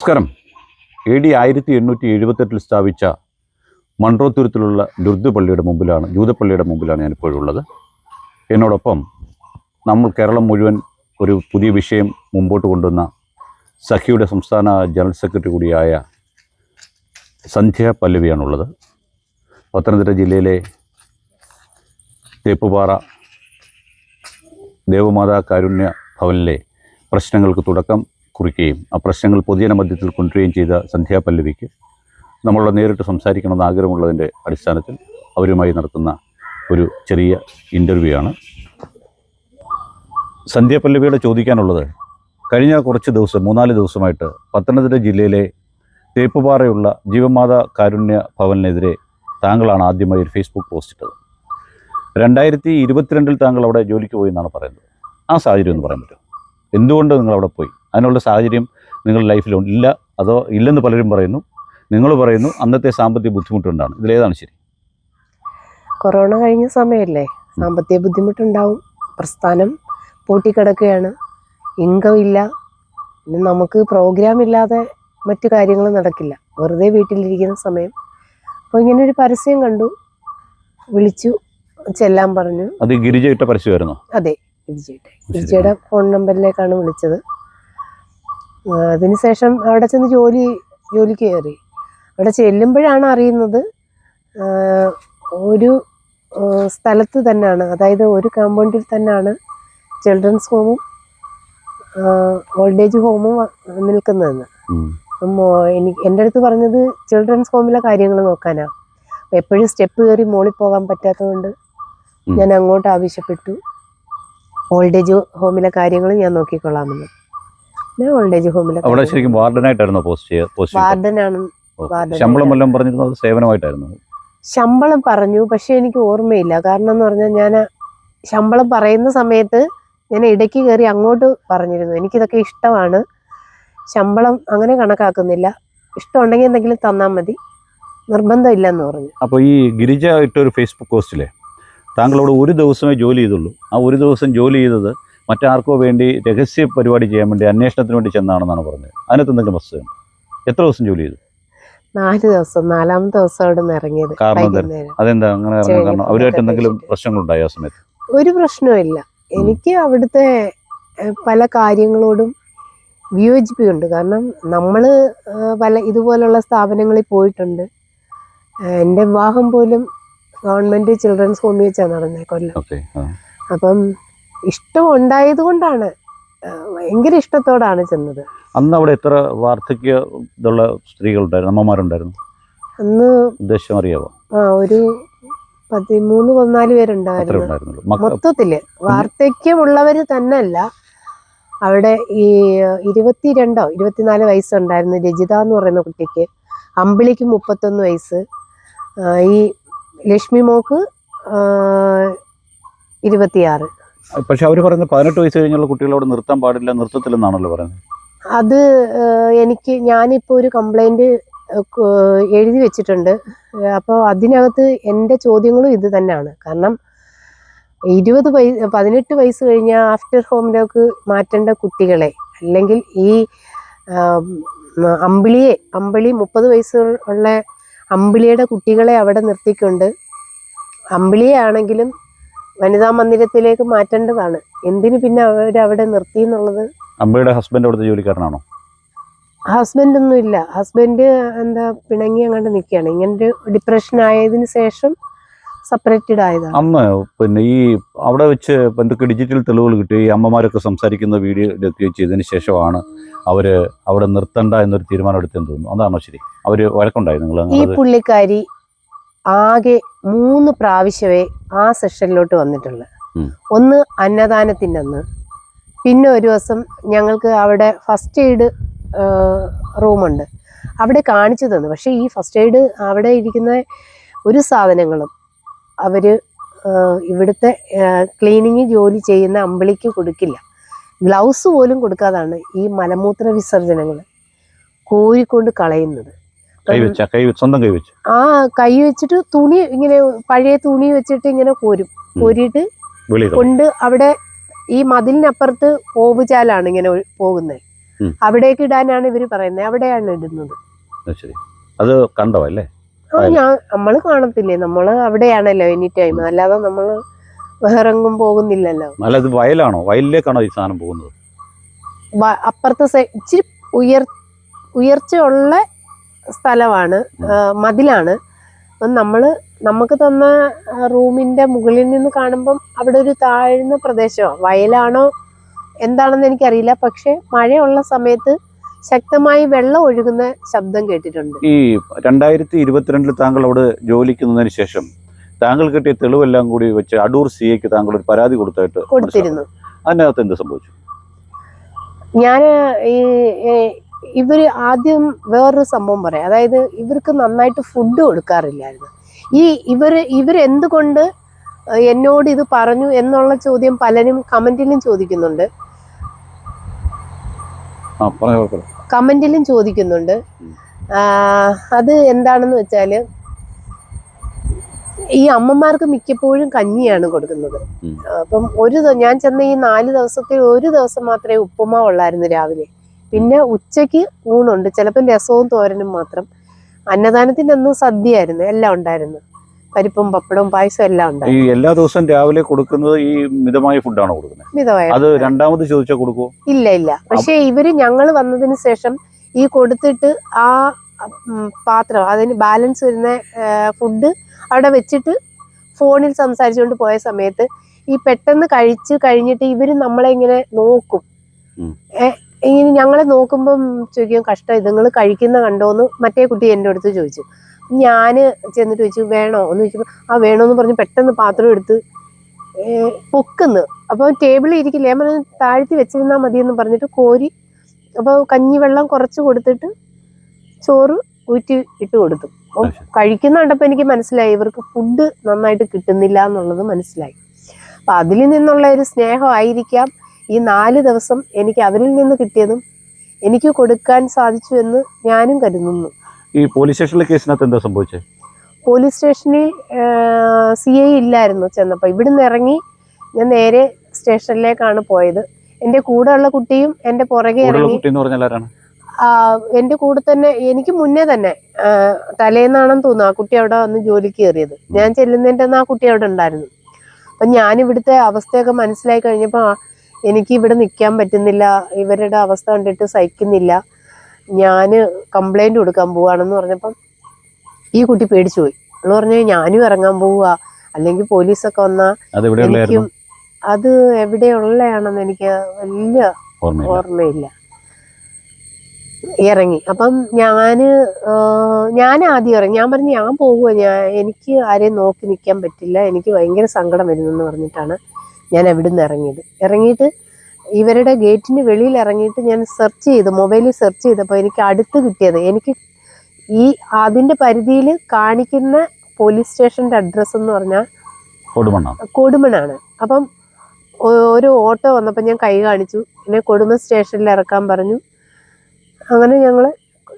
നമസ്കാരം. A D ആയിരത്തി എണ്ണൂറ്റി എഴുപത്തെട്ടിൽ സ്ഥാപിച്ച മൺട്രോത്തുരുത്തിലുള്ള ലുർദ് പള്ളിയുടെ മുമ്പിലാണ് ജൂതപ്പള്ളിയുടെ മുമ്പിലാണ് ഞാനിപ്പോഴുള്ളത് എന്നോടൊപ്പം നമ്മൾ കേരളം മുഴുവൻ ഒരു പുതിയ വിഷയം മുമ്പോട്ട് കൊണ്ടുവന്ന സഖിയുടെ സംസ്ഥാന ജനറൽ സെക്രട്ടറി കൂടിയായ സന്ധ്യ പല്ലവിയാണുള്ളത്. പത്തനംതിട്ട ജില്ലയിലെ തേപ്പുപാറ ദേവമാതാ കാരുണ്യ ഭവനിലെ പ്രശ്നങ്ങൾക്ക് തുടക്കം കുറിക്കുകയും ആ പ്രശ്നങ്ങൾ പൊതുജന മധ്യത്തിൽ കൊണ്ടുവരികയും ചെയ്ത സന്ധ്യാ പല്ലവിക്ക് നമ്മളോട് നേരിട്ട് സംസാരിക്കണമെന്ന് ആഗ്രഹമുള്ളതിന്റെ അടിസ്ഥാനത്തിൽ അവരുമായി നടത്തുന്ന ഒരു ചെറിയ ഇന്റർവ്യൂ ആണ് സന്ധ്യ പല്ലവിയുടെ ചോദിക്കാനുള്ളത് കഴിഞ്ഞ കുറച്ച് ദിവസം മൂന്നാൽ ദിവസമായിട്ട് പത്തനംതിട്ട ജില്ലയിലെ തേപ്പുപാറയുള്ള ജീവമാതാ കാരുണ്യ ഭവനിനെതിരെ താങ്കളാണ് ആദ്യമായി ഒരു ഫേസ്ബുക്ക് പോസ്റ്റ് ഇട്ടത്. രണ്ടായിരത്തി ഇരുപത്തിരണ്ടിൽ താങ്കൾ അവിടെ ജോലിക്ക് പോയി എന്നാണ് പറയുന്നത്. ആ സാഹചര്യം ഒന്ന് പറയാൻ പറ്റുമോ? എന്തുകൊണ്ട് നിങ്ങൾ അവിടെ പോയി? അതിനുള്ള സാഹചര്യം നിങ്ങളുടെ ലൈഫിൽ ഇല്ല അതോ ഇല്ലെന്ന് പലരും പറയുന്നു. നിങ്ങൾ പറയുന്നു അന്നത്തെ സാമ്പത്തിക ബുദ്ധിമുട്ടുണ്ടാണ്. ഇതിലേതാണ് ശരി? കൊറോണ കഴിഞ്ഞ സമയമല്ലേ സാമ്പത്തിക ബുദ്ധിമുട്ടുണ്ടാവും. പ്രസ്ഥാനം പൂട്ടിക്കിടക്കുകയാണ്. ഇൻകം ഇല്ല. പിന്നെ നമുക്ക് പ്രോഗ്രാം ഇല്ലാതെ മറ്റു കാര്യങ്ങൾ നടക്കില്ല. വെറുതെ വീട്ടിലിരിക്കുന്ന സമയം. അപ്പോൾ ഇങ്ങനെ ഒരു പരസ്യം കണ്ടു. വിളിച്ചു ചെല്ലാൻ പറഞ്ഞു. അത് ഗിരിജ ഇട്ട പരസ്യമായിരുന്നോ? അതെ ഗിരിജയുടെ ഗിരിജയുടെ ഫോൺ നമ്പറിലേക്കാണ് വിളിച്ചത്. അതിനുശേഷം അവിടെ ചെന്ന് ജോലി ജോലിക്ക് കയറി. അവിടെ ചെല്ലുമ്പോഴാണ് അറിയുന്നത് ഒരു സ്ഥലത്ത് തന്നെയാണ്. അതായത് ഒരു കമ്പൗണ്ടിൽ തന്നെയാണ് ചിൽഡ്രൻസ് ഹോമും ഓൾഡ് ഏജ് ഹോമും നിൽക്കുന്നതെന്ന്. എനിക്ക് എന്റെ അടുത്ത് പറഞ്ഞത് ചിൽഡ്രൻസ് ഹോമിലെ കാര്യങ്ങൾ നോക്കാനാണ് അപ്പം എപ്പോഴും സ്റ്റെപ്പ് കയറി മോളിൽ പോകാൻ പറ്റാത്തതുകൊണ്ട്. ഞാൻ അങ്ങോട്ട് ആവശ്യപ്പെട്ടു. ഓൾഡ് ഏജ് ഹോമിലെ കാര്യങ്ങൾ ഞാൻ നോക്കിക്കൊള്ളാമെന്ന്. പിന്നെ ഓൾഡ് ഏജ് ഹോമിലെ അവിടെ ശരിക്കും വാർഡനായിട്ടായിരുന്നു പോസ്റ്റ് പോസ്റ്റ്? വാർഡനാണ് ഓക്കേ. ശമ്പളം വല്ലതും പറഞ്ഞിരുന്നത് സേവനമായിട്ടായിരുന്നു. ശമ്പളം പറഞ്ഞു പക്ഷെ എനിക്ക് ഓർമ്മയില്ല. കാരണം എന്ന് പറഞ്ഞാൽ ഞാൻ ശമ്പളം പറയുന്ന സമയത്ത് ഞാൻ ഇടയ്ക്ക് കയറി അങ്ങോട്ട് പറഞ്ഞിരുന്നു. എനിക്കിതൊക്കെ ഇഷ്ടമാണ്. ശമ്പളം അങ്ങനെ കണക്കാക്കുന്നില്ല. ഇഷ്ടമുണ്ടെങ്കിൽ എന്തെങ്കിലും തന്നാൽ മതി. നിർബന്ധമില്ലെന്ന് പറഞ്ഞു. അപ്പോൾ ഈ ഗിരിജ ഇട്ട ഒരു ഫേസ്ബുക്ക് പോസ്റ്റിലെ താങ്കളോട് ഒരു ദിവസമേ ജോലി ചെയ്തുള്ളൂ. ആ ഒരു ദിവസം ജോലി ചെയ്തത് മറ്റാർക്കോ വേണ്ടി രഹസ്യ പരിപാടി ചെയ്യാൻ വേണ്ടി അന്വേഷണത്തിന് വേണ്ടി ചെന്നാണെന്നാണ് പറഞ്ഞത്. അതിനകത്ത് എന്തെങ്കിലും വസ്തുതയുണ്ട്? എത്ര ദിവസം ജോലി ചെയ്തു? നാല് ദിവസം. നാലാമത്തെ ദിവസം അവിടെ നിന്ന് ഇറങ്ങിയത് കാരണം അതെന്താ? അങ്ങനെ ഇറങ്ങാൻ കാരണം അവരുമായിട്ട് എന്തെങ്കിലും പ്രശ്നങ്ങളുണ്ടായ പ്രശ്നങ്ങളുണ്ടായോ ആ സമയത്ത്? ഒരു പ്രശ്നമില്ല എനിക്ക് അവിടുത്തെ പല കാര്യങ്ങളോടും വിയോജിപ്പുണ്ട്. കാരണം നമ്മൾ പല ഇതുപോലുള്ള സ്ഥാപനങ്ങളിൽ പോയിട്ടുണ്ട്. എന്റെ വിവാഹം പോലും ഗവൺമെന്റ് ചിൽഡ്രൻസ് ഹോമിൽ വെച്ചാണ് നടന്നത് കൊല്ലം. അപ്പം ഇഷ്ടം ഉണ്ടായത് കൊണ്ടാണ്. ഏഹ്, ഭയങ്കര ഇഷ്ടത്തോടാണ് ചെന്നത്. അന്ന് അവിടെ എത്ര വാർദ്ധക്യ ഇതുള്ള സ്ത്രീകളുണ്ടായിരുന്നു അമ്മമാരുണ്ടായിരുന്നു? അന്ന് ഉദ്ദേശം അറിയാവോ? ആ ഒരു പതിമൂന്ന് പതിനാല് പേരുണ്ടായിരുന്നു. മൊത്തത്തിൽ വാർദ്ധക്യമുള്ളവര് തന്നെയല്ല. അവിടെ ഈ ഇരുപത്തിരണ്ടോ ഇരുപത്തിനാല് വയസ്സുണ്ടായിരുന്നു രജിത എന്ന് പറയുന്ന കുട്ടിക്ക്. അമ്പിളിക്ക് മുപ്പത്തൊന്ന് വയസ്സ്. ഈ ലക്ഷ്മി മോക്ക് ഇരുപത്തിയാറ്. പക്ഷെ അവർ പറയുന്നത് പതിനെട്ട് വയസ്സ് കഴിഞ്ഞുള്ള കുട്ടികളോട് നിർത്താൻ പാടില്ല നിർത്തത്തില്ലെന്നാണല്ലോ പറയുന്നത്. അത് എനിക്ക് ഞാനിപ്പോൾ ഒരു കംപ്ലൈന്റ് എഴുതി വെച്ചിട്ടുണ്ട്. അപ്പോൾ അതിനകത്ത് എന്റെ ചോദ്യങ്ങളും ഇത് തന്നെയാണ്. കാരണം ഇരുപത് വയസ്സ് പതിനെട്ട് വയസ്സ് കഴിഞ്ഞ ആഫ്റ്റർ ഹോമിലേക്ക് മാറ്റേണ്ട കുട്ടികളെ അല്ലെങ്കിൽ ഈ അമ്പിളിയെ അമ്പിളി മുപ്പത് വയസ്സ് ഉള്ള അമ്പിളിയുടെ കുട്ടികളെ അവിടെ നിർത്തിക്കൊണ്ട് അമ്പിളിയെ ആണെങ്കിലും വനിതാ മന്ദിരത്തിലേക്ക് മാറ്റേണ്ടതാണ്. എന്തിനു പിന്നെ അവരവിടെ നിർത്തി എന്നുള്ളത്? അമ്മയുടെ ഹസ്ബൻഡ് അവിടുത്തെ ജോലിക്കാരനാണോ? ഹസ്ബൻഡ് ഒന്നും ഇല്ല. ഹസ്ബൻഡ് എന്താ പിണങ്ങി അങ്ങോട്ട് നിൽക്കുകയാണ്. ഇങ്ങനെ ഡിപ്രഷൻ ആയതിനു ശേഷം സെപ്പറേറ്റഡ് ആയതാണ്. അമ്മ പിന്നെ ഈ അവിടെ വെച്ച് എന്തൊക്കെ ഡിജിറ്റൽ തെളിവുകൾ കിട്ടി? ഈ അമ്മമാരൊക്കെ സംസാരിക്കുന്ന വീഡിയോ ചെയ്തതിന് ശേഷമാണ് അവർ അവിടെ നിർത്തണ്ട എന്നൊരു തീരുമാനം എടുത്തെന്ന് തോന്നുന്നു. അതാണോ ശരി? അവർ വഴക്കുണ്ടായി നിങ്ങൾ ഈ പുള്ളിക്കാരി ആകെ മൂന്ന് പ്രാവശ്യമേ ആ സെഷനിലോട്ട് വന്നിട്ടുള്ളൂ. ഒന്ന് അന്നദാനത്തിന്റെ അന്ന് പിന്നെ ഒരു ദിവസം ഞങ്ങൾക്ക് അവിടെ ഫസ്റ്റ് എയ്ഡ് റൂമുണ്ട്. അവിടെ കാണിച്ചു തന്നു. പക്ഷേ ഈ ഫസ്റ്റ് എയ്ഡ് അവിടെ ഇരിക്കുന്ന ഒരു സാധനങ്ങളും അവർ ഇവിടുത്തെ ക്ലീനിങ് ജോലി ചെയ്യുന്ന അമ്പിളിക്ക് കൊടുക്കില്ല. ഗ്ലൗസ് പോലും കൊടുക്കാതാണ് ഈ മലമൂത്ര വിസർജനങ്ങൾ കോരിക്കൊണ്ട് കളയുന്നത്. കൈവച്ച കൈ സ്വന്തം കൈവച്ച് ആ കൈ വെച്ചിട്ട് തുണി ഇങ്ങനെ പഴയ തുണി വെച്ചിട്ട് ഇങ്ങനെ കോരും. കോരിട്ട് കോരിയിട്ട് കൊണ്ട് അവിടെ ഈ മതിലിനപ്പുറത്ത് ഓവുചാലാണ് ഇങ്ങനെ പോകുന്നത്. അവിടേക്ക് ഇടാനാണ് ഇവർ പറയുന്നത് അവിടെയാണ് ഇടുന്നത്. അത് കണ്ടോ അല്ലേ? ആ ഞാൻ നമ്മൾ കാണത്തില്ലേ? നമ്മൾ അവിടെയാണല്ലോ എനി ടൈം. അല്ലാതെ നമ്മൾ വേറെങ്ങും പോകുന്നില്ലല്ലോ. അല്ല ഇത് വയലാണോ? വയലിലേക്കാണോ ഈ സാധനം പോകുന്നത്? അപ്പുറത്തെ ഇച്ചിരി ഉയർ ഉയർച്ചയുള്ള സ്ഥലമാണ് മതിലാണ്. നമ്മൾ നമുക്ക് തന്ന റൂമിന്റെ റൂമിന്റെ മുകളിൽ നിന്ന് കാണുമ്പം അവിടെ ഒരു താഴ്ന്ന പ്രദേശമോ. വയലാണോ എന്താണെന്ന് എനിക്കറിയില്ല. പക്ഷെ മഴയുള്ള സമയത്ത് ശക്തമായി വെള്ളം ഒഴുകുന്ന ശബ്ദം കേട്ടിട്ടുണ്ട്. ഈ രണ്ടായിരത്തി ഇരുപത്തിരണ്ടിൽ താങ്കൾ അവിടെ ജോലിക്കുന്നതിന് ശേഷം താങ്കൾ കിട്ടിയ തെളിവെല്ലാം കൂടി വെച്ച് അടൂർ സി എക്ക് താങ്കൾ ഒരു പരാതി കൊടുത്തായിട്ട് കൊടുത്തിരുന്നു. അതിനകത്ത് എന്ത് സംഭവിച്ചു? ഞാൻ ഈ ഇവർ ആദ്യം വേറൊരു സംഭവം പറയാം. അതായത് ഇവർക്ക് നന്നായിട്ട് ഫുഡ് കൊടുക്കാറില്ലായിരുന്നു. ഈ ഇവർ ഇവരെന്തുകൊണ്ട് എന്നോട് ഇത് പറഞ്ഞു എന്നുള്ള ചോദ്യം പലരും കമന്റിലും ചോദിക്കുന്നുണ്ട്. കമന്റിലും ചോദിക്കുന്നുണ്ട്. അത് എന്താണെന്ന് വെച്ചാൽ ഈ അമ്മമാർക്ക് മിക്കപ്പോഴും കഞ്ഞിയാണ് കൊടുക്കുന്നത്. അപ്പം ഒരു ഞാൻ ചെന്ന ഈ നാല് ദിവസത്തിൽ ഒരു ദിവസം മാത്രമേ ഉപ്പുമാവ് ഉള്ളായിരുന്നു രാവിലെ. പിന്നെ ഉച്ചയ്ക്ക് ഊണുണ്ട്. ചിലപ്പോൾ രസവും തോരനും മാത്രം. അന്നദാനത്തിന്റെ അന്ന് സദ്യയായിരുന്നു. എല്ലാം ഉണ്ടായിരുന്നു. പരിപ്പും പപ്പടവും പായസവും എല്ലാം ഈ ഉണ്ടായിരുന്നു. എല്ലാ ദിവസവും രാവിലെ കൊടുക്കുന്നത് ഈ മിതമായ ഫുഡാണോ കൊടുക്കുന്നത്? മിതമായ അത് രണ്ടാമത് ചോദിച്ചാൽ കൊടുക്കുമോ ഇല്ല ഇല്ല. പക്ഷെ ഇവർ ഞങ്ങൾ വന്നതിന് ശേഷം ഈ കൊടുത്തിട്ട് ആ പാത്രം അതിന് ബാലൻസ് വരുന്ന ഫുഡ് അവിടെ വെച്ചിട്ട് ഫോണിൽ സംസാരിച്ചുകൊണ്ട് പോയ സമയത്ത് ഈ പെട്ടെന്ന് കഴിച്ച് കഴിഞ്ഞിട്ട് ഇവർ നമ്മളെ ഇങ്ങനെ നോക്കും. ഇങ്ങനെ ഞങ്ങളെ നോക്കുമ്പം ചോദിക്കും കഷ്ടം ഇതുങ്ങൾ കഴിക്കുന്ന കണ്ടോന്ന്? മറ്റേ കുട്ടി എന്റെ അടുത്ത് ചോദിച്ചു. ഞാൻ ചെന്നിട്ട് ചോദിച്ചു വേണോ? എന്ന് ചോദിച്ചപ്പോൾ ആ വേണോന്ന് പറഞ്ഞ് പെട്ടെന്ന് പാത്രം എടുത്ത് പൊക്കുന്ന്. അപ്പോൾ ടേബിളിൽ ഇരിക്കില്ല. ഞാൻ പറഞ്ഞു താഴ്ത്തി വെച്ചിരുന്നാൽ മതിയെന്ന് പറഞ്ഞിട്ട് കോരി അപ്പോൾ കഞ്ഞിവെള്ളം കുറച്ച് കൊടുത്തിട്ട് ചോറ് ഊറ്റി ഇട്ട് കൊടുത്തു. അപ്പം കഴിക്കുന്ന കണ്ടപ്പോൾ എനിക്ക് മനസ്സിലായി ഇവർക്ക് ഫുഡ് നന്നായിട്ട് കിട്ടുന്നില്ല എന്നുള്ളത് മനസ്സിലായി. അപ്പം അതിൽ നിന്നുള്ള ഒരു സ്നേഹമായിരിക്കാം ഈ നാല് ദിവസം എനിക്ക് അവരിൽ നിന്ന് കിട്ടിയതും എനിക്ക് കൊടുക്കാൻ സാധിച്ചു എന്ന് ഞാനും കരുതുന്നു. ഈ പോലീസ് സ്റ്റേഷനിലെ കേസിനകത്ത് എന്താ സംഭവിച്ചത് പോലീസ് സ്റ്റേഷനിൽ സി ഐ ഇല്ലായിരുന്നു ചെന്നപ്പോൾ ഇവിടുന്ന് ഇറങ്ങി ഞാൻ നേരെ സ്റ്റേഷനിലേക്കാണ് പോയത്. എന്റെ കൂടെയുള്ള കുട്ടിയും എന്റെ പുറകെ ഇറങ്ങി. എന്റെ കൂടെ തന്നെ എനിക്ക് മുന്നേ തന്നെ തലേന്നാണെന്ന് തോന്നുന്നു ആ കുട്ടി അവിടെ വന്ന് ജോലിക്ക് കയറിയത്. ഞാൻ ചെല്ലുന്നതിന്റെ അന്ന് ആ കുട്ടി അവിടെ ഉണ്ടായിരുന്നു. അപ്പം ഞാൻ ഇവിടുത്തെ അവസ്ഥയൊക്കെ മനസ്സിലായി കഴിഞ്ഞപ്പോൾ എനിക്ക് ഇവിടെ നിൽക്കാൻ പറ്റുന്നില്ല ഇവരുടെ അവസ്ഥ കണ്ടിട്ട് സഹിക്കുന്നില്ല. ഞാൻ കംപ്ലൈന്റ് കൊടുക്കാൻ പോവാണെന്ന് പറഞ്ഞപ്പം ഈ കുട്ടി പേടിച്ചു പോയി. എന്ന് പറഞ്ഞാൽ ഞാനും ഇറങ്ങാൻ പോവുക അല്ലെങ്കിൽ പോലീസൊക്കെ വന്നാൽ എനിക്കും അത് എവിടെയുള്ളതാണെന്ന് എനിക്ക് വലിയ ഓർമ്മയില്ല. ഓർമ്മയില്ല. ഇറങ്ങി. അപ്പം ഞാൻ ഞാൻ ആദ്യം ഇറങ്ങി. ഞാൻ പറഞ്ഞു ഞാൻ പോവുക ഞാൻ എനിക്ക് ആരെയും നോക്കി നിൽക്കാൻ പറ്റില്ല. എനിക്ക് ഭയങ്കര സങ്കടം വരുന്നെന്ന് പറഞ്ഞിട്ടാണ് ഞാൻ അവിടുന്ന് ഇറങ്ങിയത്. ഇറങ്ങിയിട്ട് ഇവരുടെ ഗേറ്റിന് വെളിയിൽ ഇറങ്ങിയിട്ട് ഞാൻ സെർച്ച് ചെയ്ത് മൊബൈലിൽ സെർച്ച് ചെയ്തപ്പോൾ എനിക്ക് അടുത്ത് കിട്ടിയത് എനിക്ക് ഈ അതിന്റെ പരിധിയിൽ കാണിക്കുന്ന പോലീസ് സ്റ്റേഷന്റെ അഡ്രസ്സ് എന്ന് പറഞ്ഞാൽ കൊടുമണാണ് അപ്പം ഒരു ഓട്ടോ വന്നപ്പോൾ ഞാൻ കൈ കാണിച്ചു എന്നെ കൊടുമ സ്റ്റേഷനിൽ ഇറക്കാൻ പറഞ്ഞു. അങ്ങനെ ഞങ്ങൾ